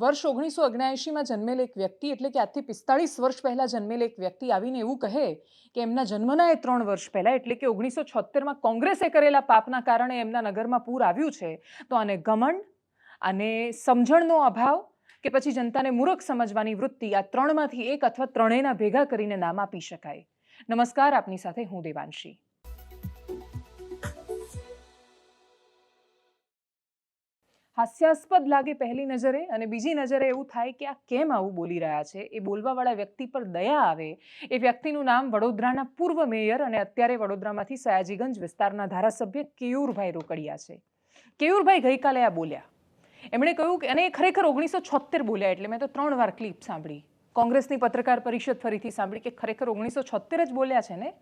વર્ષ ઓગણીસો ઓગણ્યાએંશીમાં જન્મેલ એક વ્યક્તિ એટલે કે આજથી પિસ્તાળીસ વર્ષ પહેલાં જન્મેલ એક વ્યક્તિ આવીને એવું કહે કે એમના જન્મના એ ત્રણ વર્ષ પહેલાં, એટલે કે ઓગણીસો છોતેરમાં કોંગ્રેસે કરેલા પાપના કારણે એમના નગરમાં પૂર આવ્યું છે. તો આને ગમંડ અને સમજણનો અભાવ કે પછી જનતાને મૂરખ સમજવાની વૃત્તિ આ ત્રણમાંથી એક અથવા ત્રણેયના ભેગા કરીને નામ આપી શકાય. નમસ્કાર, આપની સાથે હું દેવાંશી. હાસ્યાસ્પદ લાગે પહેલી નજરે અને બીજી નજરે એવું થાય કે આ કેમ આવું બોલી રહ્યા છે? એ બોલવાવાળા વ્યક્તિ પર દયા આવે? એ વ્યક્તિનું નામ વડોદરાના પૂર્વ મેયર અને અત્યારે વડોદરામાંથી સયાજીગંજ વિસ્તારના ધારાસભ્ય કેયુરભાઈ રોકડિયા છે. કેયુરભાઈ ગઈકાલે આ બોલ્યા. એમણે કહ્યું કે, અને એ ખરેખર ઓગણીસો છોતેર બોલ્યા એટલે મેં તો ત્રણ વાર ક્લિપ સાંભળી. કોંગ્રેસની પત્રકાર પરિષદ ફરીથી સાંભળી કે ખરેખર ઓગણીસો છોતેર જ બોલ્યા છે ને?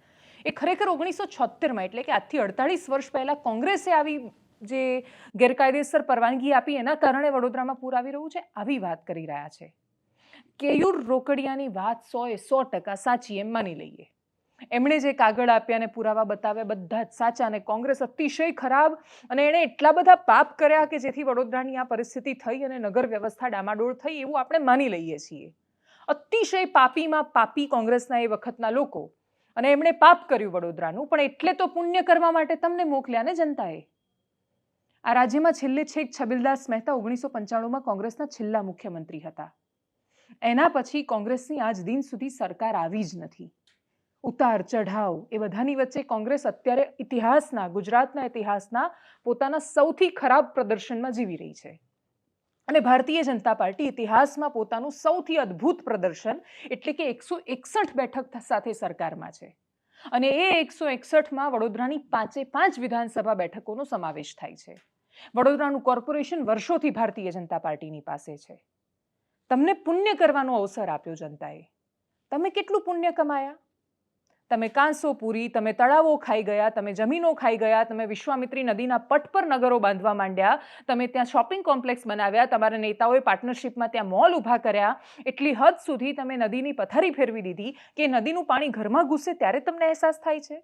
એ ખરેખર ઓગણીસો છોતેરમાં એટલે કે આજથી અડતાળીસ વર્ષ પહેલાં કોંગ્રેસે આવી જે ગેરકાયદેસર પરવાનગી આપી એના કારણે વડોદરામાં પૂર આવી રહ્યું છે, આવી વાત કરી રહ્યા છે. કેયુર રોકડિયાની વાત સો એ સો ટકા સાચી એમ માની લઈએ. એમણે જે કાગળ આપ્યા અને પુરાવા બતાવ્યા બધા જ સાચા અને કોંગ્રેસ અતિશય ખરાબ અને એણે એટલા બધા પાપ કર્યા કે જેથી વડોદરાની આ પરિસ્થિતિ થઈ અને નગર વ્યવસ્થા ડામાડોળ થઈ એવું આપણે માની લઈએ છીએ. અતિશય પાપીમાં પાપી કોંગ્રેસના એ વખતના લોકો અને એમણે પાપ કર્યું વડોદરાનું, પણ એટલે તો પુણ્ય કરવા માટે તમને મોકલ્યા ને જનતાએ. આ રાજ્યમાં છેલ્લે છેક છબીલદાસ મહેતા ઓગણીસો પંચાણુંમાં કોંગ્રેસના છેલ્લા મુખ્યમંત્રી હતા. એના પછી કોંગ્રેસની આજ દિન સુધી સરકાર આવી જ નથી. ઉતાર ચઢાવ એ બધાની વચ્ચે કોંગ્રેસ અત્યારે ઇતિહાસના, ગુજરાતના ઇતિહાસના પોતાના સૌથી ખરાબ પ્રદર્શનમાં જીવી રહી છે. અને ભારતીય જનતા પાર્ટી ઇતિહાસમાં પોતાનું સૌથી અદ્ભુત પ્રદર્શન એટલે કે એકસો એકસઠ બેઠક સાથે સરકારમાં છે. અને એ એકસો એકસઠમાં વડોદરાની પાંચે પાંચ વિધાનસભા બેઠકોનો સમાવેશ થાય છે. વડોદરાનું કોર્પોરેશન વર્ષોથી ભારતીય જનતા પાર્ટીની પાસે છે. તમને પુણ્ય કરવાનો અવસર આપ્યો જનતાએ. તમે કેટલું પુણ્ય કમાયા? તમે કાંસો પૂરી, તમે તળાવો ખાઈ ગયા, તમે જમીનો ખાઈ ગયા, તમે વિશ્વામિત્રી નદીના પટ પર નગરો બાંધવા માંડ્યા, તમે ત્યાં શોપિંગ કોમ્પ્લેક્સ બનાવ્યા, તમારા નેતાઓએ પાર્ટનરશિપમાં ત્યાં મોલ ઊભા કર્યા, એટલી હદ સુધી તમે નદીની પથારી ફેરવી દીધી કે નદીનું પાણી ઘરમાં ઘૂસે ત્યારે તમને અહેસાસ થાય છે?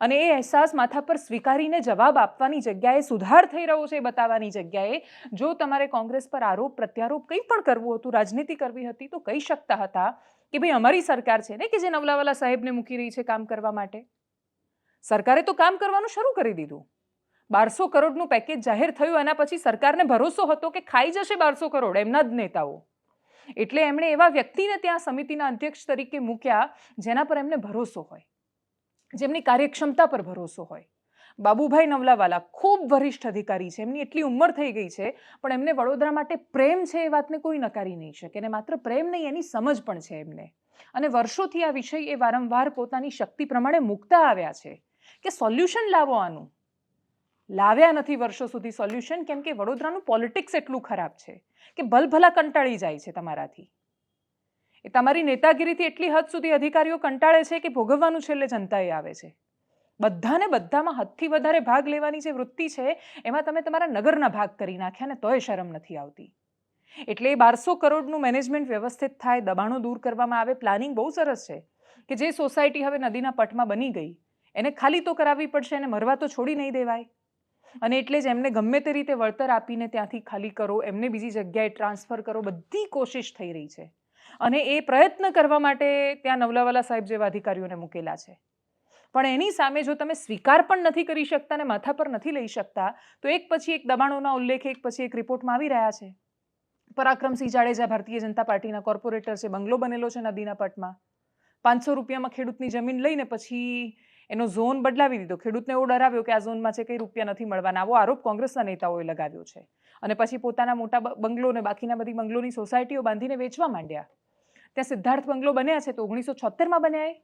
અને એ અહેસાસ માથા પર સ્વીકારીને જવાબ આપવાની જગ્યાએ સુધાર થઈ રહ્યો છે બતાવવાની જગ્યાએ. જો તમારે કોંગ્રેસ પર આરોપ, પ્રત્યારોપ કંઈ પણ કરવું હતું, રાજનીતિ કરવી હતી, તો કહી શકતા હતા કે ભાઈ અમારી સરકાર છે ને કે જે નવલાવાલા સાહેબને મૂકી રહી છે કામ કરવા માટે? સરકારે તો કામ કરવાનું શરૂ કરી દીધું. બારસો કરોડનું પેકેજ જાહેર થયું એના પછી સરકારને ભરોસો હતો કે ખાઈ જશે બારસો કરોડ એમના જ નેતાઓ. એટલે એમણે એવા વ્યક્તિને ત્યાં સમિતિના અધ્યક્ષ તરીકે મૂક્યા જેના પર એમને ભરોસો હોય. જેમની કાર્યક્ષમતા પર ભરોસો હોય. બાબુભાઈ નવલાવાલા ખૂબ વરિષ્ઠ અધિકારી છે. એમની એટલી ઉંમર થઈ ગઈ છે, પણ એમને વડોદરા માટે પ્રેમ છે એ વાતને કોઈ નકારી નહીં શકે. ને માત્ર પ્રેમ નહીં, એની સમજ પણ છે એમને. અને વર્ષોથી આ વિષય એ વારંવાર પોતાની શક્તિ પ્રમાણે મૂકતા આવ્યા છે કે સોલ્યુશન લાવો આનું. લાવ્યા નથી વર્ષો સુધી સોલ્યુશન, કેમ કે વડોદરાનું પોલિટિક્સ એટલું ખરાબ છે કે ભલભલા કંટાળી જાય છે તમારાથી. એ તમારી નેતાગીરીથી એટલી હદ સુધી અધિકારીઓ કંટાળે છે કે ભોગવવાનું છેલ્લે જનતાએ આવે છે. બધાને બધામાં હદથી વધારે ભાગ લેવાની જે વૃત્તિ છે, એમાં તમે તમારા નગરના ભાગ કરી નાખ્યા ને તોય શરમ નથી આવતી. એટલે એ બારસો કરોડનું મેનેજમેન્ટ વ્યવસ્થિત થાય, દબાણો દૂર કરવામાં આવે, પ્લાનિંગ બહુ સરસ છે કે જે સોસાયટી હવે નદીના પટમાં બની ગઈ, એને ખાલી તો કરાવવી પડશે એને મરવા તો છોડી નહીં દેવાય. અને એટલે જ એમને ગમે તે રીતે વળતર આપીને ત્યાંથી ખાલી કરો, એમને બીજી જગ્યાએ ટ્રાન્સફર કરો, બધી કોશિશ થઈ રહી છે. અને એ પ્રયત્ન કરવા માટે ત્યાં નવલાવાલા સાહેબ જેવા અધિકારીઓને મૂકેલા છે. પણ એની સામે જો તમે સ્વીકાર પણ નથી કરી શકતા ને માથા પર નથી લઈ શકતા, તો એક પછી એક દબાણોના ઉલ્લેખ, એક પછી એક રિપોર્ટમાં આવી રહ્યા છે. પરાક્રમસિંહ જાડેજા ભારતીય જનતા પાર્ટીના કોર્પોરેટર છે, બંગલો બનેલો છે નદીના પટમાં. પાંચસો રૂપિયામાં ખેડૂતની જમીન લઈને પછી એનો ઝોન બદલાવી દીધો. ખેડૂતને એવો ડરાવ્યો કે આ ઝોનમાં છે કંઈ રૂપિયા નથી મળવાના. આવો આરોપ કોંગ્રેસના નેતાઓએ લગાવ્યો છે. અને પછી પોતાના મોટા બંગલોને બાકીના બધી બંગલોની સોસાયટીઓ બાંધીને વેચવા માંડ્યા. ત્યાં સિદ્ધાર્થ બંગલો બન્યા છે તો ઓગણીસો છોતેરમાં બન્યા એ.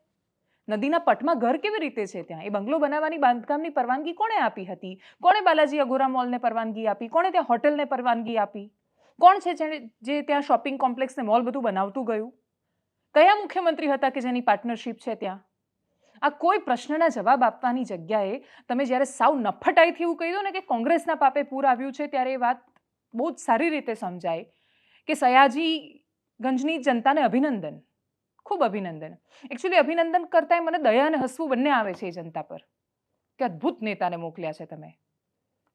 નદીના પટમાં ઘર કેવી રીતે છે ત્યાં? એ બંગલો બનાવવાની બાંધકામની પરવાનગી કોણે આપી હતી? કોણે બાલાજી અગોરા મોલને પરવાનગી આપી? કોણે ત્યાં હોટલને પરવાનગી આપી? કોણ છે જેણે જે ત્યાં શોપિંગ કોમ્પ્લેક્સને મોલ બધું બનાવતું ગયું? કયા મુખ્યમંત્રી હતા કે જેની પાર્ટનરશિપ છે ત્યાં? આ કોઈ પ્રશ્નના જવાબ આપવાની જગ્યાએ તમે જ્યારે સાવ નફટાઈથી એવું કહી દો ને કે કોંગ્રેસના પાપે પૂર આવ્યું છે ત્યારે એ વાત બહુ જ સારી રીતે સમજાય કે સયાજી ગંજની જનતાને અભિનંદન. ખૂબ અભિનંદન. એકચ્યુઅલી અભિનંદન કરતાંય મને દયા અને હસવું બંને આવે છે એ જનતા પર. કે અદ્ભુત નેતાને મોકલ્યા છે તમે.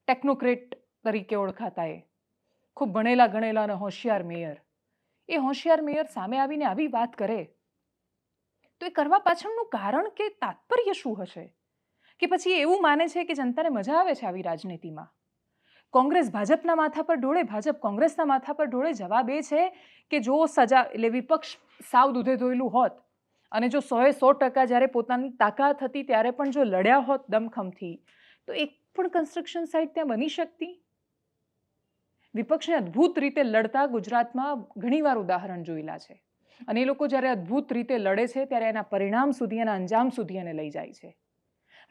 ટેકનોક્રેટ તરીકે ઓળખાતા એ. ખૂબ ભણેલા ગણેલા અને હોશિયાર મેયર. એ હોશિયાર મેયર સામે આવીને આવી વાત કરે. તો એ કરવા પાછળનું કારણ કે તાત્પર્ય શું હશે? કે પછી એવું માને છે કે જનતાને મજા આવે છે આવી રાજનીતિમાં? કોંગ્રેસ ભાજપના માથા પર ઢોળે ભાજપ કોંગ્રેસના માથા પર ઢોળે જવાબ એ છે કે જો સજા એટલે વિપક્ષ સાવ દૂધે ધોયેલું હોત અને જો સોએ સો ટકા જ્યારે પોતાની તાકાત હતી ત્યારે પણ જો લડ્યા હોત દમખમથી, તો એક પણ કન્સ્ટ્રક્શન સાઇટ ત્યાં બની શકતી? વિપક્ષને અદ્ભુત રીતે લડતા ગુજરાતમાં ઘણીવાર ઉદાહરણ જોયેલા છે. અને એ લોકો જ્યારે અદ્ભુત રીતે લડે છે ત્યારે એના પરિણામ સુધી, એના અંજામ સુધી એને લઈ જાય છે.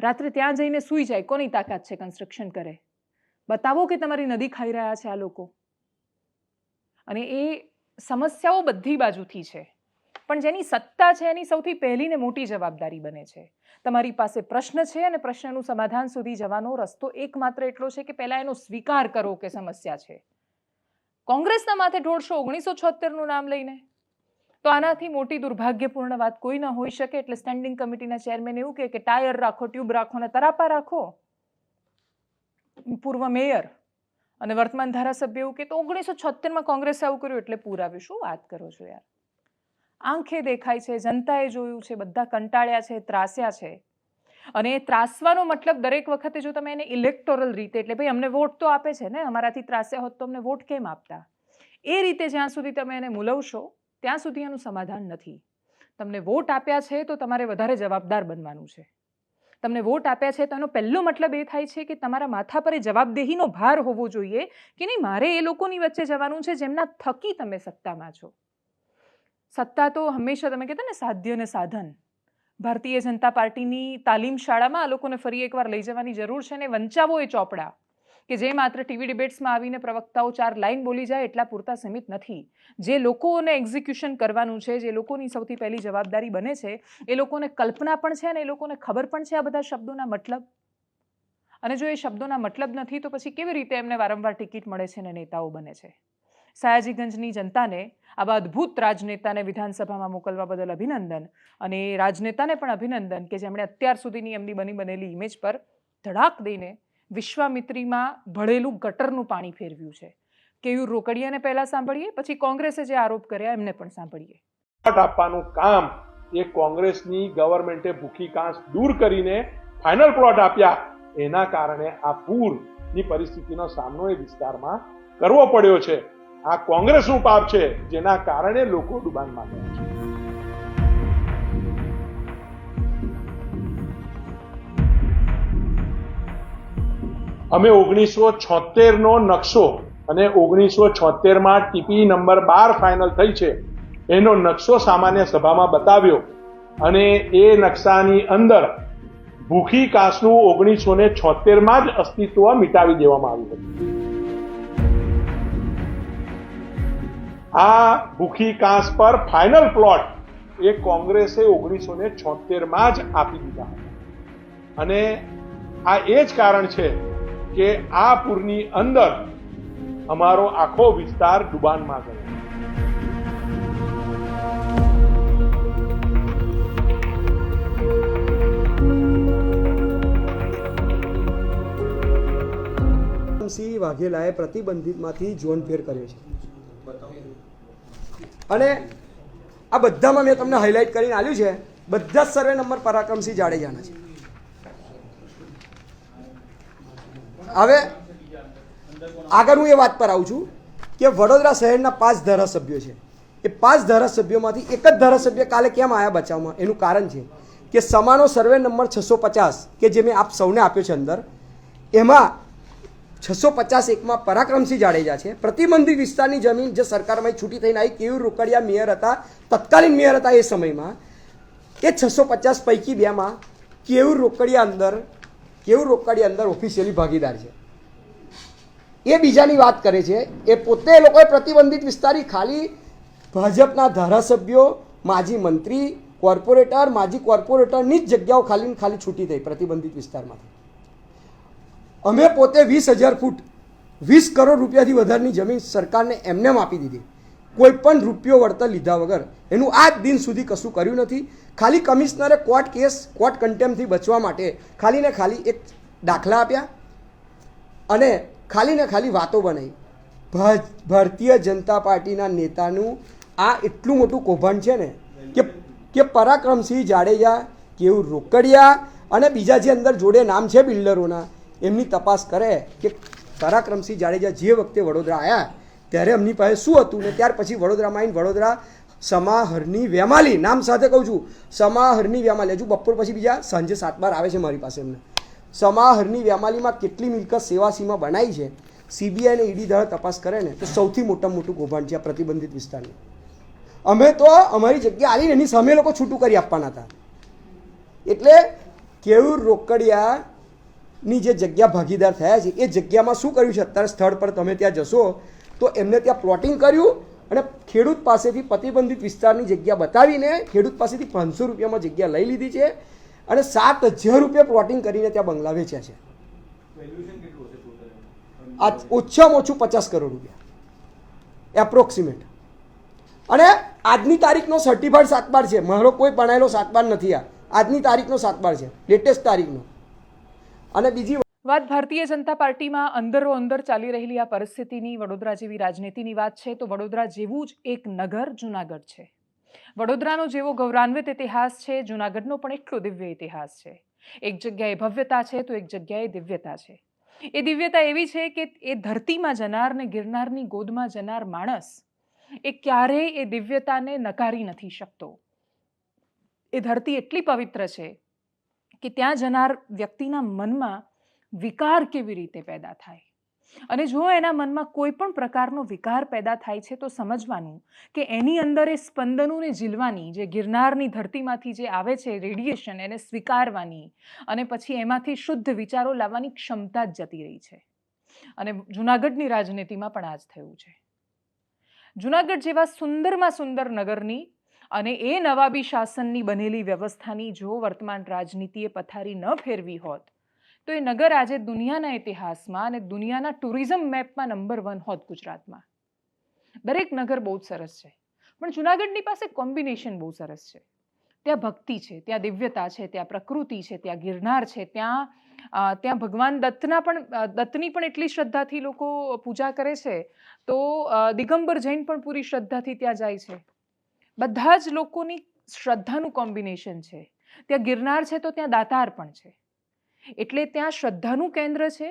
રાત્રે ત્યાં જઈને સૂઈ જાય, કોની તાકાત છે કન્સ્ટ્રક્શન કરે? બતાવો કે તમારી નદી ખાઈ રહ્યા છે આ લોકો. અને એ સમસ્યાઓ બધી બાજુથી છે. પણ જેની સત્તા છે એની સૌથી પહેલી ને મોટી જવાબદારી બને છે. તમારી પાસે પ્રશ્ન છે અને પ્રશ્નનું સમાધાન સુધી જવાનો રસ્તો એકમાત્ર એટલો છે કે પહેલાં એનો સ્વીકાર કરો કે સમસ્યા છે. કોંગ્રેસના માથે ઢોળશો ઓગણીસો છોતેરનું નામ લઈને. તો આનાથી મોટી દુર્ભાગ્યપૂર્ણ વાત કોઈ ન હોઈ શકે એટલે સ્ટેન્ડિંગ કમિટીના ચેરમેન એવું કે ટાયર રાખો ટ્યુબ રાખો ને તરાપા રાખો. પૂર્વ મેયર અને વર્તમાન ધારાસભ્ય એવું કે તો ઓગણીસો છોતેરમાં કોંગ્રેસે આવું કર્યું એટલે પુરાવ્યું શું વાત કરો છો યાર? આંખે દેખાય છે, જનતાએ જોયું છે, બધા કંટાળ્યા છે, ત્રાસ્યા છે. અને એ ત્રાસવાનો મતલબ દરેક વખતે જો તમે એને ઇલેક્ટોરલ રીતે, એટલે ભાઈ અમને વોટ તો આપે છે ને, અમારાથી ત્રાસ્યા હોત તો અમને વોટ કેમ આપતા? એ રીતે જ્યાં સુધી તમે એને મૂલવશો, ત્યાં સુધી એનું સમાધાન નથી. તમને વોટ આપ્યા છે તો તમારે વધારે જવાબદાર બનવાનું છે. તમને વોટ આપ્યા છે તો એનો પહેલો મતલબ એ થાય છે કે તમારા માથા પર એ જવાબદેહીનો ભાર હોવો જોઈએ કે નહીં, મારે એ લોકોની વચ્ચે જવાનું છે જેમના થકી તમે સત્તામાં છો. સત્તા તો હંમેશા તમે કહેતા ને, સાધ્ય ને સાધન. ભારતીય જનતા પાર્ટીની તાલીમ શાળામાં આ લોકોને ફરી એકવાર લઈ જવાની જરૂર છે ને વંચાવો એ ચોપડા. કે જે માત્ર ટીવી ડિબેટ્સમાં આવીને પ્રવક્તાઓ ચાર લાઈન બોલી જાય એટલા પૂરતા સીમિત નથી. જે લોકોને એક્ઝિક્યુશન કરવાનું છે, જે લોકોની સૌથી પહેલી જવાબદારી બને છે, એ લોકોને કલ્પના પણ છે અને એ લોકોને ખબર પણ છે આ બધા શબ્દોના મતલબ? અને જો એ શબ્દોના મતલબ નથી, તો પછી કેવી રીતે એમને વારંવાર ટિકિટ મળે છે અને નેતાઓ બને છે? સયાજીગંજની જનતાને આવા અદ્ભુત રાજનેતાને વિધાનસભામાં મોકલવા બદલ અભિનંદન અને એ રાજનેતાને પણ અભિનંદન કે જેમણે અત્યાર સુધીની એમની બની બનેલી ઇમેજ પર ધડાક દઈને વિશ્વામિત્રીમાં ભળેલું ગટરનું પાણી ફેરવ્યું છે. કેયુર રોકડિયાને પહેલાં સાંભળીએ, પછી કોંગ્રેસે જે આરોપ કર્યા એમને પણ સાંભળીએ. વોટ આપવાનું કામ એ કોંગ્રેસની ગવર્મેન્ટે ભૂખી કાંસ દૂર કરીને ફાઇનલ પ્લોટ આપ્યા. એના કારણે આ પૂરની પરિસ્થિતિનો સામનો એ વિસ્તારમાં કરવો પડ્યો છે. આ કોંગ્રેસનું પાપ છે, જેના કારણે લોકો ડુબાણ ગયા છે. અમે ઓગણીસો છોતેરનો નકશો અને ઓગણીસો છોતેરમાં ટીપી નંબર બાર ફાઇનલ થઈ છે. એનો નકશો સામાન્ય સભામાં બતાવ્યો અને એ નકશાની અંદર ભૂખી કાંસનું ઓગણીસો ને છોતેરમાં જ અસ્તિત્વ મિટાવી દેવામાં આવ્યું હતું. આ ભૂખી કાંસ પર ફાઇનલ પ્લોટ એ કોંગ્રેસે ઓગણીસો ને છોતેરમાં જ આપી દીધા અને આ એ જ કારણ છે કે આ પૂરની અંદર અમારો આખો વિસ્તાર ડુબાનમાં ગયો. સિંહ વાઘેલાએ પ્રતિબંધિતમાંથી ઝોન ફેર કર્યો છે. અને આ બધામાં મેં તમને હાઇલાઇટ કરીને આવ્યું છે. બધા જ સર્વે નંબર પરાક્રમસિંહ જાડેજાના છે. હવે આગળ હું એ વાત પર આવું છું કે વડોદરા શહેરના પાંચ ધારાસભ્યો છે. એ પાંચ ધારાસભ્યોમાંથી એક જ ધારાસભ્ય કાલે કેમ આવ્યા બચાવમાં? એનું કારણ છે કે સમાનો સર્વે નંબર છસો પચાસ કે જે મેં આપ સૌને આપ્યો છે અંદર, એમાં છસો પચાસ એકમાં પરાક્રમસિંહ જાડેજા છે. પ્રતિબંધિત વિસ્તારની જમીન જે સરકારમાં છૂટી થઈને આવી કેવું રોકડિયા મેયર હતા, તત્કાલીન મેયર હતા એ સમયમાં, એ છસો પચાસ પૈકી બેમાં કેવું રોકડિયા અંદર કેવું રોકડિયા અંદર ઓફિશિયલી ભાગીદાર છે? એ બીજાની વાત કરે છે. એ પોતે લોકોએ પ્રતિબંધિત વિસ્તારી ખાલી ભાજપના ધારાસભ્યો, માજી મંત્રી, કોર્પોરેટર, માજી કોર્પોરેટરની જ જગ્યાઓ ખાલી ખાલી છૂટી થઈ પ્રતિબંધિત વિસ્તારમાંથી. અમે પોતે વીસ હજાર ફૂટ, વીસ કરોડ રૂપિયાથી વધારની જમીન સરકારને એમને આપી દીધી. કોઈ પણ રૂપિયો વળતર લીધા વગર એનું આજ દિન સુધી કશું કર્યું નથી. ખાલી કમિશનરે કોર્ટ કેસ, કોર્ટ કન્ટેમ્પથી બચવા માટે ખાલી ને ખાલી એક દાખલા આપ્યા અને ખાલી ને ખાલી વાતો બનાવી. ભારતીય જનતા પાર્ટીના નેતાનું આ એટલું મોટું કૌભાંડ છે ને કે કે પરાક્રમસિંહ જાડેજા કેવું રોકડિયા અને બીજા જે અંદર જોડે નામ છે બિલ્ડરોના, એમની તપાસ કરે કે પરાક્રમસિંહ જાડેજા જે વખતે વડોદરા આવ્યા ત્યારે એમની પાસે શું હતું ને ત્યાર પછી વડોદરામાં આવીને વડોદરા સમાહરની વેમાલી, નામ સાથે કહું છું, સમાહરની વેમાલી. હજુ બપોર પછી બીજા સાંજે સાત બાર આવે છે મારી પાસે એમને. સમાહરની વેમાલીમાં કેટલી મિલકત સેવાસીમાં બનાવી છે? સીબીઆઈ અને ઈડી દ્વારા તપાસ કરે ને તો સૌથી મોટામાં મોટું કૌભાંડ છે આ પ્રતિબંધિત વિસ્તારનું. અમે તો અમારી જગ્યા આવીને એની સામે લોકો છૂટું કરી આપવાના હતા. એટલે કેવું રોકડિયાની જે જગ્યા ભાગીદાર થયા છે, એ જગ્યામાં શું કર્યું છે? અત્યારે સ્થળ પર તમે ત્યાં જશો તો એમને ત્યાં પ્લોટિંગ કર્યું અને ખેડૂત પાસેથી પ્રતિબંધિત વિસ્તારની જગ્યા બતાવીને ખેડૂત પાસેથી પાંચસો રૂપિયામાં જગ્યા લઈ લીધી છે અને સાત હજાર રૂપિયા પ્લોટિંગ કરીને ત્યાં બંગલા વેચ્યા છે. આ ઓછામાં ઓછું પચાસ કરોડ રૂપિયા. એપ્રોક્સિમેટ અને આજની તારીખનો સર્ટિફાઈડ સાતબાર છે. મારો કોઈ બનાવેલો સાતબાર નથી આ. આજની તારીખનો સાતબાર છે. લેટેસ્ટ તારીખનો. અને બીજી વાત ભારતીય જનતા પાર્ટીમાં અંદરો અંદર ચાલી રહેલી આ પરિસ્થિતિની, વડોદરા જેવી રાજનીતિની વાત છે, તો વડોદરા જેવું જ એક નગર જુનાગઢ છે. વડોદરાનો જેવો ગૌરવાન્વિત ઇતિહાસ છે, જુનાગઢનો પણ એટલો દિવ્ય ઇતિહાસ છે. એક જગ્યાએ ભવ્યતા છે, તો એક જગ્યાએ દિવ્યતા છે. એ દિવ્યતા એવી છે કે એ ધરતીમાં જનાર ને ગિરનારની ગોદમાં જનાર માણસ, એ ક્યારેય એ દિવ્યતાને નકારી નથી શકતો. એ ધરતી એટલી પવિત્ર છે કે ત્યાં જનાર વ્યક્તિના મનમાં વિકાર કેવી રીતે પેદા થાય? અને જો એના મનમાં કોઈ પણ પ્રકારનો વિકાર પેદા થાય છે, તો સમજવાનું કે એની અંદર એ સ્પંદનોને ઝીલવાની, જે ગિરનારની ધરતીમાંથી જે આવે છે, રેડિયેશન, એને સ્વીકારવાની અને પછી એમાંથી શુદ્ધ વિચારો લાવવાની ક્ષમતા જ જતી રહી છે. અને જુનાગઢની રાજનીતિમાં પણ આ જ થયું છે. જુનાગઢ જેવા સુંદરમાં સુંદર નગરની અને એ નવાબી શાસનની બનેલી વ્યવસ્થાની જો વર્તમાન રાજનીતિએ પથારી ન ફેરવી હોત તો એ નગર આજે દુનિયાના ઇતિહાસમાં અને દુનિયાના ટુરિઝમ મેપમાં નંબર વન હોત ગુજરાતમાં. દરેક નગર બહુ જ સરસ છે. પણ જુનાગઢની પાસે કોમ્બિનેશન બહુ સરસ છે. ત્યાં ભક્તિ છે, ત્યાં દિવ્યતા છે, ત્યાં પ્રકૃતિ છે, ત્યાં ગિરનાર છે, ત્યાં ત્યાં ભગવાન દત્તના પણ દત્તની પણ એટલી શ્રદ્ધાથી લોકો પૂજા કરે છે, તો દિગંબર જૈન પણ પૂરી શ્રદ્ધાથી ત્યાં જાય છે. બધા જ લોકોની શ્રદ્ધાનું કોમ્બિનેશન છે. ત્યાં ગિરનાર છે તો ત્યાં દાતાર પણ છે. એટલે ત્યાં શ્રદ્ધાનું કેન્દ્ર છે.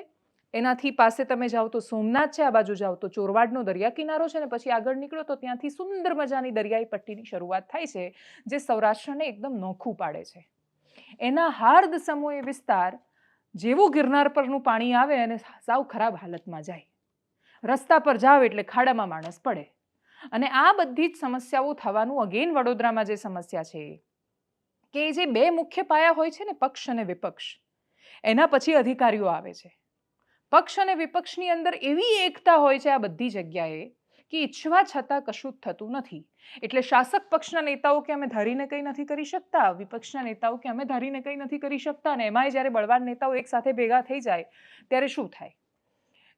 એનાથી પાસે તમે જાઓ તો સોમનાથ છે, આ બાજુ જાઓ તો ચોરવાડનો દરિયા કિનારો છે ને પછી આગળ નીકળો તો ત્યાંથી સુંદર મજાની દરિયાઈ પટ્ટીની શરૂઆત થાય છે, જે સૌરાષ્ટ્રને એકદમ નોખું પાડે છે. એના હાર્દ સમૂહ વિસ્તાર જેવું ગિરનાર પરનું પાણી આવે અને સાવ ખરાબ હાલતમાં જાય. રસ્તા પર જાઓ એટલે ખાડામાં માણસ પડે. અને આ બધી જ સમસ્યાઓ થવાનું અગેન વડોદરામાં જે સમસ્યા છે, કે જે બે મુખ્ય પાયા હોય છે ને પક્ષ અને વિપક્ષ એના પછી અધિકારીઓ આવે છે. પક્ષ અને વિપક્ષની અંદર એવી એકતા હોય છે આ બધી જગ્યાએ કે ઈચ્છવા છતાં કશું થતું નથી. એટલે શાસક પક્ષના નેતાઓ કે અમે ધારીને કંઈ નથી કરી શકતા, વિપક્ષના નેતાઓ કે અમે ધારીને કંઈ નથી કરી શકતા અને એમાંય જ્યારે બળવાન નેતાઓ એકસાથે ભેગા થઈ જાય, ત્યારે શું થાય?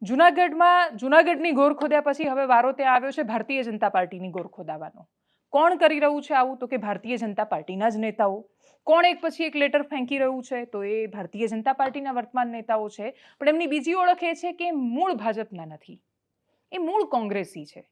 જુનાગઢમાં, જુનાગઢની ગોર ખોદ્યા પછી હવે વારો ત્યાં આવ્યો છે ભારતીય જનતા પાર્ટીની ગોર ખોદાવાનો. કોણ કરી રહ્યું છે આવું? તો કે ભારતીય જનતા પાર્ટીના જ નેતાઓ. કોણ એક પછી એક લેટર ફેંકી રહ્યું છે? તો એ ભારતીય જનતા પાર્ટીના વર્તમાન નેતાઓ છે. પણ એમની બીજી ઓળખ એ છે કે મૂળ ભાજપના નથી. એ મૂળ કોંગ્રેસી છે.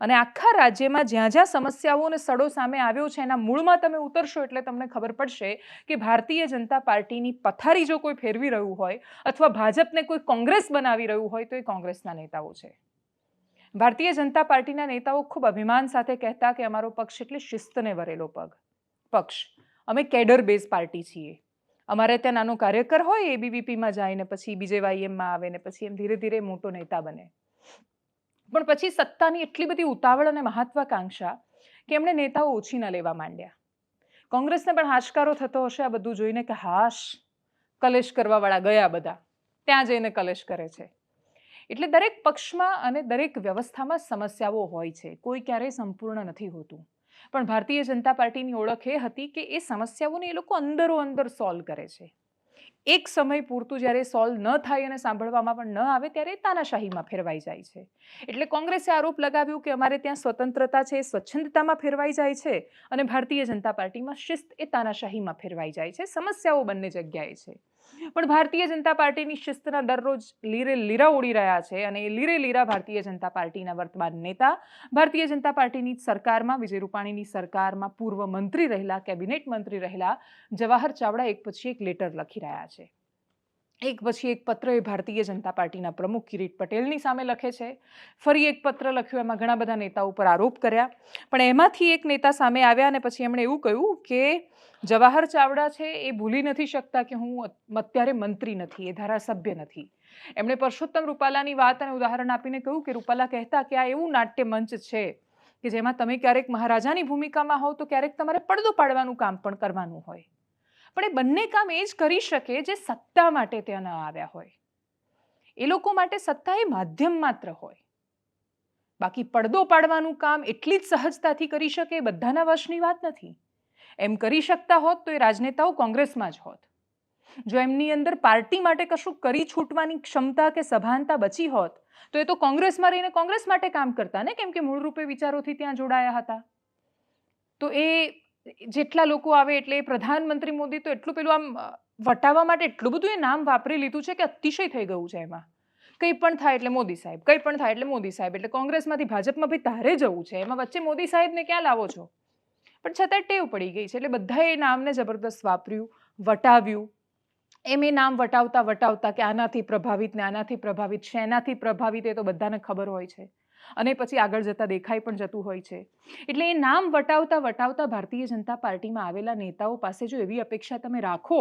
અને આખા રાજ્યમાં જ્યાં જ્યાં સમસ્યાઓ અને સડો સામે આવ્યો છે, એના મૂળમાં તમે ઉતરશો એટલે તમને ખબર પડશે કે ભારતીય જનતા પાર્ટીની પથારી જો કોઈ ફેરવી રહ્યું હોય અથવા ભાજપને કોઈ કોંગ્રેસ બનાવી રહ્યું હોય, તો એ કોંગ્રેસના નેતાઓ છે. ભારતીય જનતા પાર્ટીના નેતાઓ ખૂબ અભિમાન સાથે કહેતા કે અમારો પક્ષ એટલે શિસ્તને વરેલો પગ. પક્ષ. અમે કેડર બેઝ પાર્ટી છીએ. અમારે ત્યાં નાનો કાર્યકર હોય એબીવીપીમાં જાય ને પછી બીજે વાયએમમાં આવે ને પછી એમ ધીરે ધીરે મોટો નેતા બને. પણ પછી સત્તાની એટલી બધી ઉતાવળ અને મહત્વાકાંક્ષા કે એમણે નેતાઓ ઓછી ન લેવા માંડ્યા. કોંગ્રેસને પણ હાશકારો થતો હશે આ બધું જોઈને કે હાશ, કલેશ કરવાવાળા ગયા બધા. ત્યાં જઈને કલેશ કરે છે. એટલે દરેક પક્ષમાં અને દરેક વ્યવસ્થામાં સમસ્યાઓ હોય છે. કોઈ ક્યારેય સંપૂર્ણ નથી હોતું. પણ ભારતીય જનતા પાર્ટીની ઓળખ એ હતી કે એ સમસ્યાઓને એ લોકો અંદરો અંદર સોલ્વ કરે છે. એક સમય પૂરતું જ્યારે સોલ્વ ન થાય અને સાંભળવામાં પણ ન આવે ત્યારે તાનાશાહીમાં ફેરવાઈ જાય છે. એટલે કોંગ્રેસે આરોપ લગાવ્યું કે અમારે ત્યાં સ્વતંત્રતા છે એ સ્વચ્છંદતામાં ફેરવાઈ જાય છે અને ભારતીય જનતા પાર્ટીમાં શિસ્ત એ તાનાશાહીમાં ફેરવાઈ જાય છે. સમસ્યાઓ બંને જગ્યાએ છે. પણ ભારતીય જનતા પાર્ટીની શિસ્તના દરરોજ લીરે લીરા ઉડી રહ્યા છે અને એ લીરે લીરા ભારતીય જનતા પાર્ટીના વર્તમાન નેતા, ભારતીય જનતા પાર્ટીની સરકારમાં, વિજય રૂપાણીની સરકારમાં પૂર્વ મંત્રી રહેલા, કેબિનેટ મંત્રી રહેલા જવાહર ચાવડા એક પછી એક લેટર લખી રહ્યા છે. એક પછી એક પત્ર એ ભારતીય જનતા પાર્ટીના પ્રમુખ કિરીટ પટેલની સામે લખે છે. ફરી એક પત્ર લખ્યું, એમાં ઘણા બધા નેતાઓ પર આરોપ કર્યા. પણ એમાંથી એક નેતા સામે આવ્યા અને પછી એમણે એવું કહ્યું કે જવાહર ચાવડા છે એ ભૂલી નથી શકતા કે હું અત્યારે મંત્રી નથી, એ ધારાસભ્ય નથી. એમણે પરસોત્તમ રૂપાલાની વાત અને ઉદાહરણ આપીને કહ્યું કે રૂપાલા કહેતા કે આ એવું નાટ્ય મંચ છે કે જેમાં તમે ક્યારેક મહારાજાની ભૂમિકામાં હોવ તો ક્યારેક તમારે પડદો પાડવાનું કામ પણ કરવાનું હોય. પણ એ બંને કામ એ જ કરી શકે જે સત્તા માટે ત્યાં ન આવ્યા હોય. એ લોકો માટે સત્તા એ માધ્યમ માત્ર હોય. બાકી પડદો પાડવાનું કામ એટલી જ સહજતાથી કરી શકે બધાના વશની વાત નથી. એમ કરી શકતા હોત તો એ રાજનેતાઓ કોંગ્રેસમાં જ હોત. જો એમની અંદર પાર્ટી માટે કશું કરી છૂટવાની ક્ષમતા કે સભાનતા બચી હોત, તો એ તો કોંગ્રેસમાં રહીને કોંગ્રેસ માટે કામ કરતા ને, કેમ કે મૂળરૂપે વિચારોથી ત્યાં જોડાયા હતા. તો એ જેટલા લોકો આવે એટલે પ્રધાનમંત્રી મોદી તો એટલું પેલું આમ વટાવવા માટે એટલું બધું એ નામ વાપરી લીધું છે કે અતિશય થઈ ગયું છે એમાં. કંઈ પણ થાય એટલે મોદી સાહેબ, કંઈ પણ થાય એટલે મોદી સાહેબ, એટલે કોંગ્રેસમાંથી ભાજપમાં ભાઈ તારે જવું છે, એમાં વચ્ચે મોદી સાહેબને ક્યાં લાવો છો? પણ છતાં ટેવ પડી ગઈ છે. એટલે બધાએ એ નામને જબરદસ્ત વાપર્યું, વટાવ્યું. એમ એ નામ વટાવતા વટાવતા કે આનાથી પ્રભાવિત ને આનાથી પ્રભાવિત શેનાથી પ્રભાવિત એ તો બધાને ખબર હોય છે. અને પછી આગળ જતાં દેખાઈ પણ જતું હોય છે. એટલે એ નામ વટાવતા વટાવતા ભારતીય જનતા પાર્ટીમાં આવેલા નેતાઓ પાસે જો એવી અપેક્ષા તમે રાખો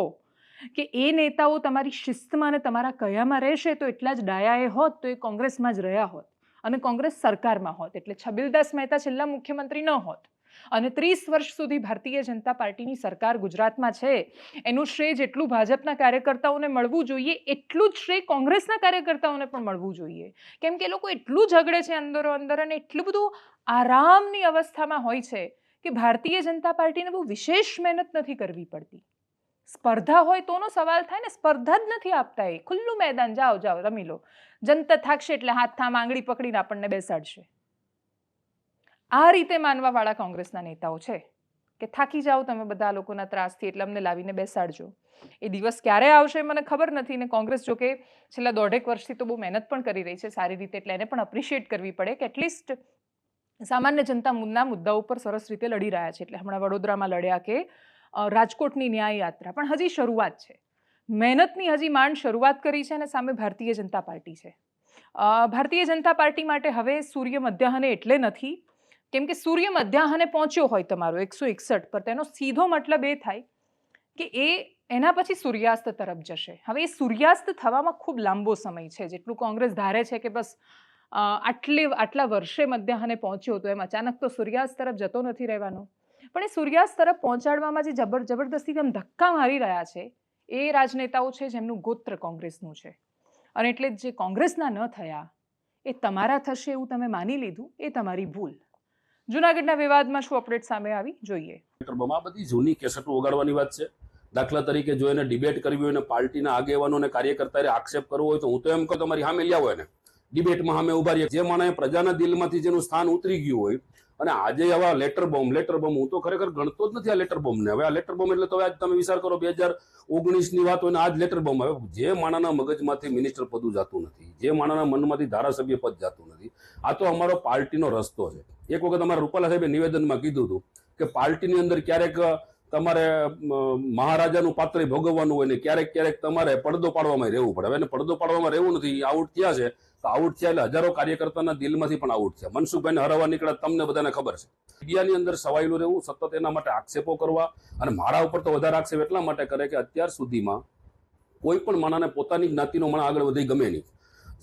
કે એ નેતાઓ તમારી શિસ્તમાં અને તમારા કયામાં રહેશે તો એટલા જ ડાયા એ હોત તો એ કોંગ્રેસમાં જ રહ્યા હોત. અને કોંગ્રેસ સરકારમાં હોત. એટલે છબીલદાસ મહેતા છેલ્લા મુખ્યમંત્રી ન હોત. અને ત્રીસ વર્ષ સુધી ભારતીય જનતા પાર્ટીની સરકાર ગુજરાતમાં છે. એનું શ્રેય જેટલું ભાજપના કાર્યકર્તાઓને મળવું જોઈએ, એટલું જ શ્રેય કોંગ્રેસના કાર્યકર્તાઓને પણ મળવું જોઈએ. કેમ કે એ લોકો એટલું ઝઘડે છે અંદરો અંદર અને એટલું બધું આરામની અવસ્થામાં હોય છે કે ભારતીય જનતા પાર્ટીને બહુ વિશેષ મહેનત નથી કરવી પડતી. સ્પર્ધા હોય તોનો સવાલ થાય ને, સ્પર્ધા જ નથી આપતા એ. ખુલ્લું મેદાન, જાઓ જાઓ, રમી લો. જનતા થાકશે એટલે હાથ થામ આંગળી પકડીને આપણને બેસાડશે. આ રીતે માનવાવાળા કોંગ્રેસના નેતાઓ છે કે થાકી જાઓ તમે બધા લોકોના ત્રાસથી એટલે અમને લાવીને બેસાડજો. એ દિવસ ક્યારે આવશે મને ખબર નથી ને કોંગ્રેસ જો કે છેલ્લા દોઢેક વર્ષથી તો બહુ મહેનત પણ કરી રહી છે સારી રીતે એટલે એને પણ અપ્રિશિએટ કરવી પડે કે એટલીસ્ટ સામાન્ય જનતા મુદ્દા મુદ્દા ઉપર સરસ રીતે લડી રહ્યા છે. એટલે હમણાં વડોદરામાં લડ્યા કે રાજકોટની ન્યાય યાત્રા પણ હજી શરૂઆત છે. મહેનતની હજી માંડ શરૂઆત કરી છે અને સામે ભારતીય જનતા પાર્ટી છે. ભારતીય જનતા પાર્ટી માટે હવે સૂર્ય મધ્યાહને એટલે નથી. કેમ કે સૂર્ય મધ્યાહને પહોંચ્યો હોય તમારો એકસો એકસઠ પર તેનો સીધો મતલબ એ થાય કે એ એના પછી સૂર્યાસ્ત તરફ જશે. હવે એ સૂર્યાસ્ત થવામાં ખૂબ લાંબો સમય છે. જેટલું કોંગ્રેસ ધારે છે કે બસ આટલી, આટલા વર્ષે મધ્યાહને પહોંચ્યો હતો એમ અચાનક તો સૂર્યાસ્ત તરફ જતો નથી રહેવાનો. પણ એ સૂર્યાસ્ત તરફ પહોંચાડવામાં જે જબર, જબરદસ્તી તેમ ધક્કા મારી રહ્યા છે, એ રાજનેતાઓ છે જેમનું ગોત્ર કોંગ્રેસનું છે. અને એટલે જે કોંગ્રેસના ન થયા, એ તમારા થશે એવું તમે માની લીધું, એ તમારી ભૂલ. જૂનાગઢના વિવાદમાં શું અપડેટ સામે આવી જોઈએ? આ બધી જૂની કેસેટો ઓગાડવાની વાત છે. દાખલા તરીકે જો એને ડિબેટ કરવી હોય ને પાર્ટીના આગેવાનો અને કાર્યકર્તાએ આક્ષેપ કરવો હોય તો હું તો એમ કહું, તમારી સામે લ્યા હોય ને. ડિબેટમાં સામે ઊભા રહીએ. જે માણસે પ્રજાના દિલમાંથી જેનું સ્થાન ઉતરી ગયું હોય અને આજે આવા લેટર બોમ્બ લેટર બોમ્બ હું તો ખરેખર ગણતો જ નથી આ લેટર બોમ્બને હવે આ લેટર બોમ્બ એટલે તો આજ તમે વિચાર કરો બે હજાર ઓગણીસની વાત હોય ને આજ લેટર બોમ્બ હવે જે માણાના મગજમાંથી મિનિસ્ટર પદું જતું નથી, જે માણાના મનમાંથી ધારાસભ્ય પદ જતું નથી. આ તો અમારો પાર્ટીનો રસ્તો છે. એક વખત અમારા રૂપાલા સાહેબે નિવેદનમાં કીધું હતું કે પાર્ટીની અંદર ક્યારેક તમારે મહારાજાનું પાત્ર ભોગવવાનું હોય ને ક્યારેક ક્યારેક તમારે પડદો પાડવામાં રહેવું પડે. હવે પડદો પાડવામાં રહેવું નથી આઉટ થયા છે. તો આઉટ થયા એટલે હજારો કાર્યકર્તાના દિલમાંથી પણ આઉટ થયા. મનસુખભાઈને હરાવવા નીકળ્યા, તમને બધાને ખબર છે. મીડિયાની અંદર સવાયેલું રહેવું, સતત એના માટે આક્ષેપો કરવા અને મારા ઉપર તો વધારે આક્ષેપ એટલા માટે કરે કે અત્યાર સુધીમાં કોઈ પણ માણાને પોતાની જ્ઞાતિનો માણા આગળ વધી ગમે નહીં.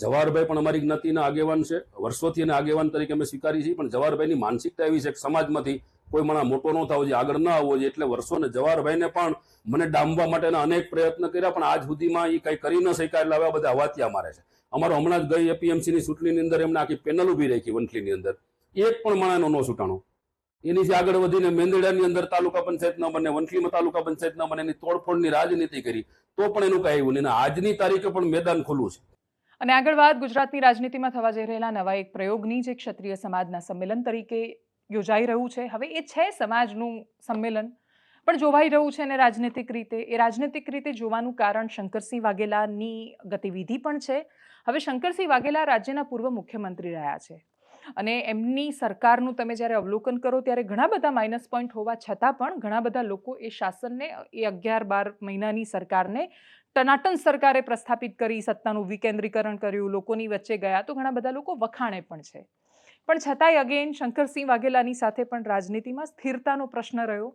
જવાહરભાઈ પણ અમારી જ્ઞાતિના આગેવાન છે. વર્ષોથી એને આગેવાન તરીકે અમે સ્વીકારી છીએ, પણ જવાહરભાઈની માનસિકતા એવી છે કે સમાજમાંથી કોઈ માણા મોટો ન થવો જોઈએ, આગળ ન આવવો જોઈએ, એટલે વર્ષોને જવાહરભાઈને પણ મને ડામવા માટેના અનેક પ્રયત્ન કર્યા, પણ આજ સુધીમાં એ કંઈ કરી ન શક્યા, એટલે હવે બધા હવાતિયા મારે છે. અમારો હમણાં જ ગઈ એપીએમસીની ચૂંટણીની અંદર એમને આખી પેનલ ઊભી રાખી વંથલીની અંદર. એક પણ માણાનો નો છૂટાણો એની આગળ વધીને મેંદરડાની અંદર તાલુકા પંચાયત ન બને વંથલીમાં તાલુકા પંચાયત ન બને એની તોડફોડની રાજનીતિ કરી. તો પણ એનું કઈ આવ્યું નહીં. આજની તારીખે પણ મેદાન ખુલ્લું છે. અને આગળ વાત ગુજરાતની રાજનીતિમાં થવા જઈ રહેલા નવા એક પ્રયોગની જે ક્ષત્રિય સમાજના સંમેલન તરીકે યોજાઈ રહ્યું છે. હવે એ છે સમાજનું સંમેલન. પણ જોવાઈ રહ્યું છે ને રાજનીતિક રીતે. એ રાજનીતિક રીતે જોવાનું કારણ શંકરસિંહ વાઘેલાની ગતિવિધિ પણ છે. હવે શંકરસિંહ વાઘેલા રાજ્યના પૂર્વ મુખ્યમંત્રી રહ્યા છે. અને એમની સરકારનું તમે જ્યારે અવલોકન કરો ત્યારે ઘણા બધા માઇનસ પોઈન્ટ હોવા છતાં પણ ઘણા બધા લોકો એ શાસનને, એ અગિયાર બાર મહિનાની સરકારને ટનાટન સરકારે પ્રસ્થાપિત કરી, સત્તાનું વિકેન્દ્રીકરણ કર્યું, લોકોની વચ્ચે ગયા તો ઘણા બધા લોકો વખાણે પણ છે. પણ છતાંય અગેન શંકરસિંહ વાઘેલાની સાથે પણ રાજનીતિમાં સ્થિરતાનો પ્રશ્ન રહ્યો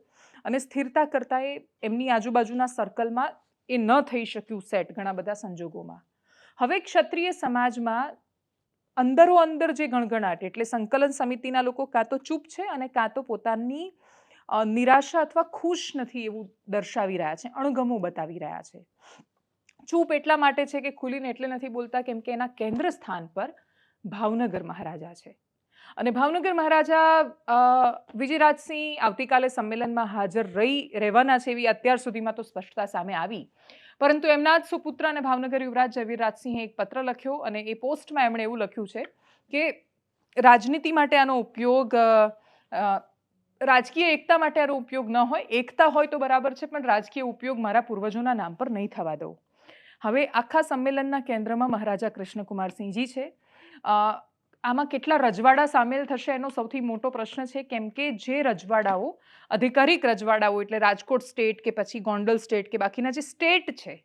અને સ્થિરતા કરતાં એમની આજુબાજુના સર્કલમાં એ ન થઈ શક્યું સેટ ઘણા બધા સંજોગોમાં. હવે ક્ષત્રિય સમાજમાં અંદરો અંદર જે ગણગણાટ એટલે સંકલન સમિતિના લોકો કાં તો ચૂપ છે અને કાં તો પોતાની નિરાશા અથવા ખુશ નથી એવું દર્શાવી રહ્યા છે, અણગમો બતાવી રહ્યા છે. ચૂપ એટલા માટે છે કે ખુલીને એટલે નથી બોલતા કેમ કે એના કેન્દ્ર સ્થાન પર ભાવનગર મહારાજા છે. અને ભાવનગર મહારાજા વિજયરાજસિંહ આવતીકાલે સંમેલનમાં હાજર રહી રહેવાના છે એવી અત્યાર સુધીમાં તો સ્પષ્ટતા સામે આવી. પરંતુ એમના જ સુપુત્ર અને ભાવનગર યુવરાજ જયવીરરાજસિંહે એક પત્ર લખ્યો અને એ પોસ્ટમાં એમણે એવું લખ્યું છે કે રાજનીતિ માટે આનો ઉપયોગ રાજકીય એકતા માટે આનો ઉપયોગ ન હોય, એકતા હોય તો બરાબર છે, પણ રાજકીય ઉપયોગ મારા પૂર્વજોના નામ પર નહીં થવા દઉં. હવે આખા સંમેલનના કેન્દ્રમાં મહારાજા કૃષ્ણકુમારસિંહજી છે. આમાં કેટલા રજવાડા સામેલ થશે એનો સૌથી મોટો પ્રશ્ન છે, કેમ કે જે રજવાડાઓ, અધિકારિક રજવાડાઓ એટલે રાજકોટ સ્ટેટ કે પછી ગોંડલ સ્ટેટ કે બાકીના જે સ્ટેટ છે,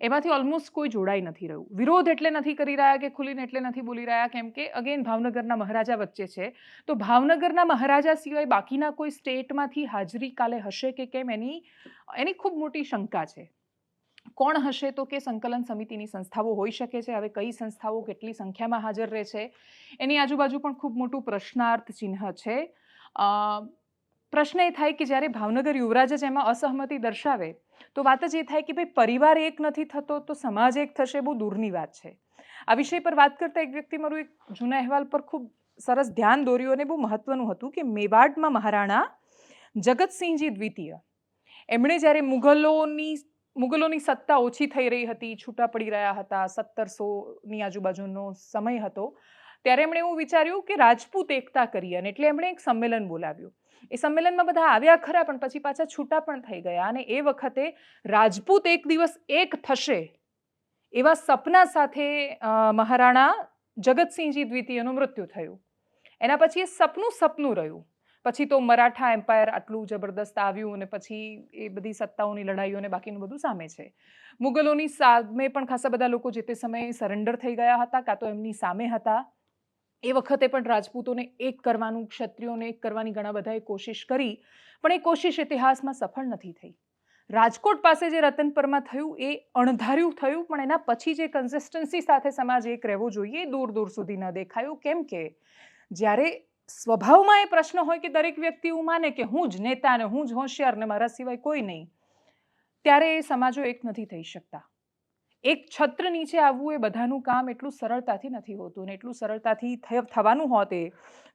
એમાંથી ઓલમોસ્ટ કોઈ જોડાઈ નથી રહ્યું. વિરોધ એટલે નથી કરી રહ્યા કે ખુલીને એટલે નથી બોલી રહ્યા, કેમ કે અગેન ભાવનગરના મહારાજા વચ્ચે છે. તો ભાવનગરના મહારાજા સિવાય બાકીના કોઈ સ્ટેટમાંથી હાજરી કાલે હશે કે કેમ એની એની ખૂબ મોટી શંકા છે. કોણ હશે તો કે સંકલન સમિતિની સંસ્થાઓ હોઈ શકે છે? હવે કઈ સંસ્થાઓ કેટલી સંખ્યામાં હાજર રહે છે? એની આજુબાજુ પણ ખૂબ મોટું પ્રશ્નાર્થ ચિહ્ન છે. પ્રશ્ન એ થાય કે જ્યારે ભાવનગર યુવરાજ જ એમાં અસહમતિ દર્શાવે, તો વાત જ એ થાય કે ભાઈ પરિવાર એક નથી થતો તો સમાજ એક થશે બહુ દૂરની વાત છે. આ વિષય પર વાત કરતા એક વ્યક્તિ મારું એક જૂના અહેવાલ પર ખૂબ સરસ ધ્યાન દોર્યું અને બહુ મહત્વનું હતું કે મેવાડમાં મહારાણા જગતસિંહજી દ્વિતીય. એમણે જ્યારે મુઘલોની મુગલોની સત્તા ઓછી થઈ રહી હતી, છૂટા પડી રહ્યા હતા, સત્તરસોની આજુબાજુનો સમય હતો. ત્યારે એમણે એવું વિચાર્યું કે રાજપૂત એકતા કરી અને એટલે એમણે એક સંમેલન બોલાવ્યું. એ સંમેલનમાં બધા આવ્યા ખરા, પણ પછી પાછા છૂટા પણ થઈ ગયા અને એ વખતે રાજપૂત એક દિવસ એક થશે એવા સપના સાથે મહારાણા જગતસિંહજી દ્વિતીયનું મૃત્યુ થયું. એના પછી એ સપનું સપનું રહ્યું. પછી તો મરાઠા એમ્પાયર આટલું જબરદસ્ત આવ્યું અને પછી એ બધી સત્તાઓની લડાઈઓ અને બાકીનું બધું સામે છે. મુગલોની સામે પણ ખાસા બધા લોકો જે તે સમયે સરેન્ડર થઈ ગયા હતા, કાં તો એમની સામે હતા. એ વખતે પણ રાજપૂતોને એક કરવાનું, ક્ષત્રિયોને એક કરવાની ઘણા બધાએ કોશિશ કરી, પણ એ કોશિશ ઇતિહાસમાં સફળ નથી થઈ. રાજકોટ પાસે જે રતનપરમાં થયું એ અણધાર્યું થયું, પણ એના પછી જે કન્સિસ્ટન્સી સાથે સમાજ એક રહેવો જોઈએ દૂર દૂર સુધી ન દેખાયું. કેમ કે જ્યારે સ્વભાવમાં એ પ્રશ્ન હોય કે દરેક વ્યક્તિ એવું માને કે હું જ નેતા ને હું જ હોશિયાર ને મારા સિવાય કોઈ નહીં, ત્યારે એ સમાજો એક નથી થઈ શકતા. એક છત્ર નીચે આવવું એ બધાનું કામ એટલું સરળતાથી નથી હોતું ને એટલું સરળતાથી થવાનું હોત એ,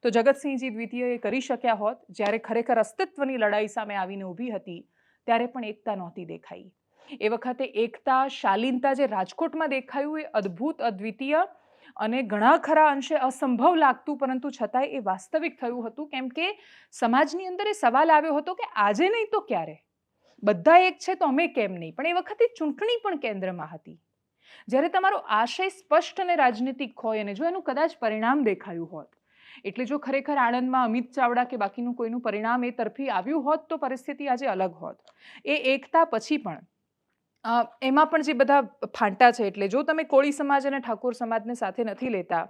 તો જગતસિંહજી દ્વિતીય એ કરી શક્યા હોત. જ્યારે ખરેખર અસ્તિત્વની લડાઈ સામે આવીને ઊભી હતી, ત્યારે પણ એકતા નહોતી દેખાઈ. એ વખતે એકતા, શાલીનતા જે રાજકોટમાં દેખાયું એ અદ્ભુત અદ્વિતીય અને ઘણા ખરા અંશે અસંભવ લાગતું, પરંતુ છતાંય એ વાસ્તવિક થયું હતું. કેમ કે સમાજની અંદર એ સવાલ આવ્યો હતો કે આજે નહીં તો ક્યારે? બધા એક છે તો અમે કેમ નહીં? પણ એ વખતે ચૂંટણી પણ કેન્દ્રમાં હતી. જ્યારે તમારો આશય સ્પષ્ટ અને રાજનીતિક હોય અને જો એનું કદાચ પરિણામ દેખાયું હોત, એટલે જો ખરેખર આણંદમાં અમિત ચાવડા કે બાકીનું કોઈનું પરિણામ એ તરફી આવ્યું હોત, તો પરિસ્થિતિ આજે અલગ હોત. એ એકતા પછી પણ એમાં પણ જે બધા ફાંટા છે એટલે જો તમે કોળી સમાજ અને ઠાકોર સમાજને સાથે નથી લેતા,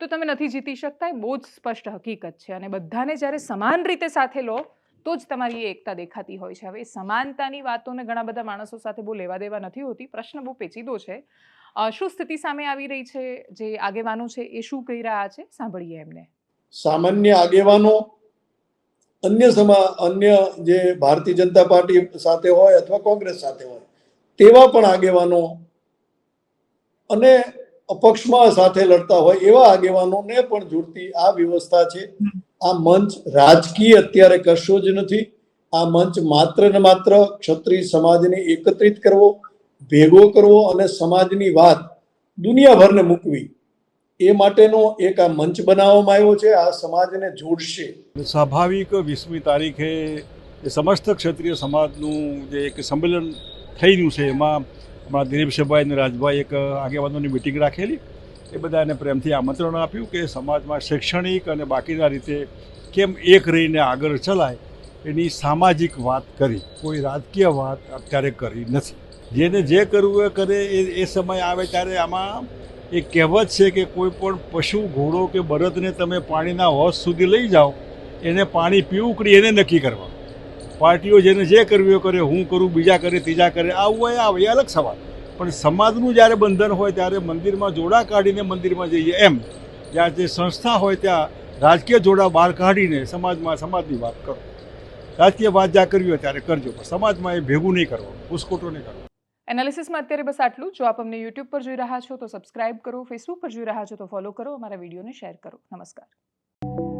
તો તમે નથી જીતી શકતા, એ બહુ જ સ્પષ્ટ હકીકત છે. અને બધાને જ્યારે સમાન રીતે સાથે લો, તો જ તમારી એ એકતા દેખાતી હોય છે. હવે સમાનતાની વાતોને ઘણા બધા માણસો સાથે બહુ લેવા દેવા નથી હોતી, પ્રશ્ન બહુ પેચીદો છે. શું સ્થિતિ સામે આવી રહી છે? જે આગેવાનો છે એ શું કહી રહ્યા છે? સાંભળીએ એમને. સામાન્ય આગેવાનો અન્ય સમા, અન્ય જે ભારતીય જનતા પાર્ટી સાથે હોય અથવા કોંગ્રેસ સાથે હોય તેવા પણ આગેવાનો અને અપક્ષમાં સાથે લડતા હોય એવા આગેવાનોને પણ જોડતી આ વ્યવસ્થા છે. આ મંચ રાજકીય અત્યારે કશો જ નથી. આ મંચ માત્ર ને માત્ર ક્ષત્રિય સમાજને એકત્રિત કરવો ભેગો કરવો અને સમાજની વાત દુનિયાભરને મૂકવી એ માટેનો એક આ મંચ બનાવવામાં આવ્યો છે. આ સમાજને જોડશે. સ્વાભાવિક વીસમી તારીખે સમસ્ત ક્ષત્રિય સમાજનું જે એક સંમેલન થઈ રહ્યું છે. એમાં અમારા દિલીપસિંહભાઈ અને રાજભાઈ એક આગેવાનોની મિટિંગ રાખેલી. એ બધાને પ્રેમથી આમંત્રણ આપ્યું કે સમાજમાં શૈક્ષણિક અને બાકીના રીતે કેમ એક રહીને આગળ ચલાય એની સામાજિક વાત કરી. કોઈ રાજકીય વાત અત્યારે કરી નથી. જેને જે કરવું એ કરે, એ એ સમય આવે ત્યારે આમાં એ કહેવત છે કે કોઈ પણ પશુ, ઘોડો કે બળદને તમે પાણીના હોશ સુધી લઈ જાઓ, એને પાણી પીવું કરી એને નક્કી કરવા. પાર્ટીઓ જેને જે કરવી કરે, હું કરું, બીજા કરે, ત્રીજા કરે, આવું હોય, આવે એ અલગ સવાલ. પણ સમાજનું જ્યારે બંધન હોય ત્યારે મંદિરમાં જોડા કાઢીને મંદિરમાં જઈએ એમ. જ્યાં જે સંસ્થા હોય ત્યાં રાજકીય જોડા બહાર કાઢીને સમાજમાં, સમાજની વાત કરો. રાજકીય વાત જ્યાં કરવી હોય ત્યારે કરજો, પણ સમાજમાં એ ભેગું નહીં કરવાનું ઉસ્કોટો નહીં કરવો એનાલિસિસમાં અત્યારે બસ આટલું જો આપ અમને યુટ્યુબ પર જોઈ રહ્યા છો તો સબસ્ક્રાઇબ કરો, ફેસબુક પર જોઈ રહ્યા છો તો ફોલો કરો, અમારા વિડીયોને શેર કરો. નમસ્કાર.